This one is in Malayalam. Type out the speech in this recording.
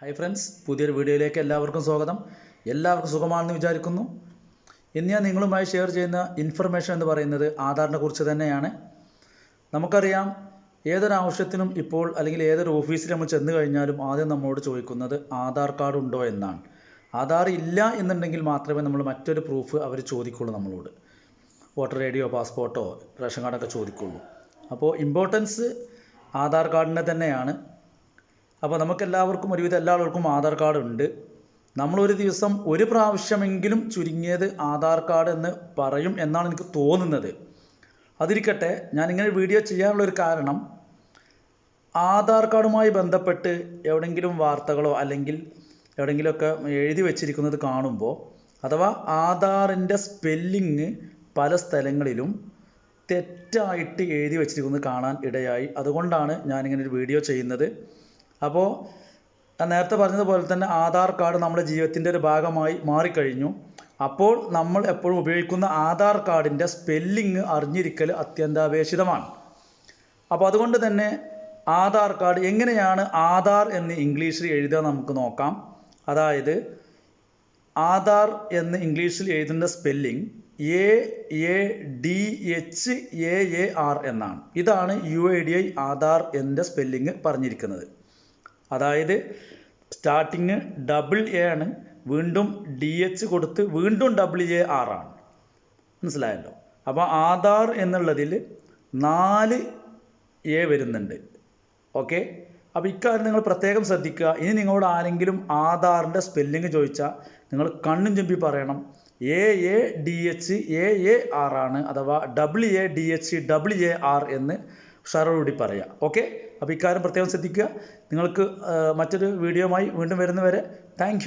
ഹായ് ഫ്രണ്ട്സ് പുതിയൊരു വീഡിയോയിലേക്ക് എല്ലാവർക്കും സ്വാഗതം. എല്ലാവർക്കും സുഖമാണെന്ന് വിചാരിക്കുന്നു. ഇന്ന് ഞാൻ നിങ്ങളുമായി ഷെയർ ചെയ്യുന്ന ഇൻഫർമേഷൻ എന്ന് പറയുന്നത് ആധാറിനെ കുറിച്ച് തന്നെയാണ്. നമുക്കറിയാം ഏതൊരു ആവശ്യത്തിനും ഇപ്പോൾ അല്ലെങ്കിൽ ഏതൊരു ഓഫീസിൽ നമ്മൾ ചെന്ന് കഴിഞ്ഞാലും ആദ്യം നമ്മളോട് ചോദിക്കുന്നത് ആധാർ കാർഡ് ഉണ്ടോ എന്നാണ്. ആധാർ ഇല്ല എന്നുണ്ടെങ്കിൽ മാത്രമേ നമ്മൾ മറ്റൊരു പ്രൂഫ് അവർ ചോദിക്കുള്ളൂ നമ്മളോട്. വോട്ടർ ഐ ഡിയോ പാസ്പോർട്ടോ റേഷൻ കാർഡൊക്കെ ചോദിക്കുള്ളൂ. അപ്പോൾ ഇമ്പോർട്ടൻസ് ആധാർ കാർഡിന്റെ തന്നെയാണ്. അപ്പോൾ നമുക്കെല്ലാവർക്കും ഒരുവിധം എല്ലാ ആളുകൾക്കും ആധാർ കാർഡ് ഉണ്ട്. നമ്മളൊരു ദിവസം ഒരു പ്രാവശ്യമെങ്കിലും ചുരുങ്ങിയത് ആധാർ കാർഡ് എന്ന് പറയും എന്നാണ് എനിക്ക് തോന്നുന്നത്. അതിരിക്കട്ടെ ഞാനിങ്ങനെ വീഡിയോ ചെയ്യാനുള്ളൊരു കാരണം ആധാർ കാർഡുമായി ബന്ധപ്പെട്ട് എവിടെയെങ്കിലും വാർത്തകളോ അല്ലെങ്കിൽ എവിടെയെങ്കിലുമൊക്കെ എഴുതി വച്ചിരിക്കുന്നത് കാണുമ്പോൾ അഥവാ ആധാറിന്റെ സ്പെല്ലിങ് പല സ്ഥലങ്ങളിലും തെറ്റായിട്ട് എഴുതി വച്ചിരിക്കുന്നത് കാണാൻ ഇടയായി. അതുകൊണ്ടാണ് ഞാനിങ്ങനെ ഒരു വീഡിയോ ചെയ്യുന്നത്. അപ്പോൾ നേരത്തെ പറഞ്ഞതുപോലെ തന്നെ ആധാർ കാർഡ് നമ്മുടെ ജീവിതത്തിന്റെ ഒരു ഭാഗമായി മാറിക്കഴിഞ്ഞു. അപ്പോൾ നമ്മൾ എപ്പോഴും ഉപയോഗിക്കുന്ന ആധാർ കാർഡിന്റെ സ്പെല്ലിങ് അറിഞ്ഞിരിക്കൽ അത്യന്താപേക്ഷിതമാണ്. അപ്പോൾ അതുകൊണ്ട് തന്നെ ആധാർ കാർഡ് എങ്ങനെയാണ് ആധാർ എന്ന് ഇംഗ്ലീഷിൽ എഴുതുക നമുക്ക് നോക്കാം. അതായത് ആധാർ എന്ന് ഇംഗ്ലീഷിൽ എഴുതുന്ന spelling A A D H A A R എന്നാണ്. ഇതാണ് U I D I Aadhaar എന്റെ സ്പെല്ലിംഗ് പറഞ്ഞിരിക്കുന്നത്. അതായത് സ്റ്റാർട്ടിങ് ഡബിൾ എ ആണ്. വീണ്ടും ഡി എച്ച് കൊടുത്ത് വീണ്ടും ഡബിൾ എ ആർ ആണ്. മനസ്സിലായല്ലോ? അപ്പോൾ ആധാർ എന്നുള്ളതിൽ നാല് എ വരുന്നുണ്ട്. ഓക്കെ അപ്പോൾ ഇക്കാര്യം നിങ്ങൾ പ്രത്യേകം ശ്രദ്ധിക്കുക. ഇനി നിങ്ങളോട് ആരെങ്കിലും ആധാറിന്റെ സ്പെല്ലിംഗ് ചോദിച്ചാൽ നിങ്ങൾ കണ്ണും ചെമ്പി പറയണം. A A D H A A R ആണ്. അഥവാ double A D H double A R എന്ന് ഉഷാറോടുകൂടി പറയാം. ഓക്കെ അപ്പോൾ ഇക്കാര്യം പ്രത്യേകം ശ്രദ്ധിക്കുക. നിങ്ങൾക്ക് മറ്റൊരു വീഡിയോയുമായി വീണ്ടും വരുന്നവരെ താങ്ക്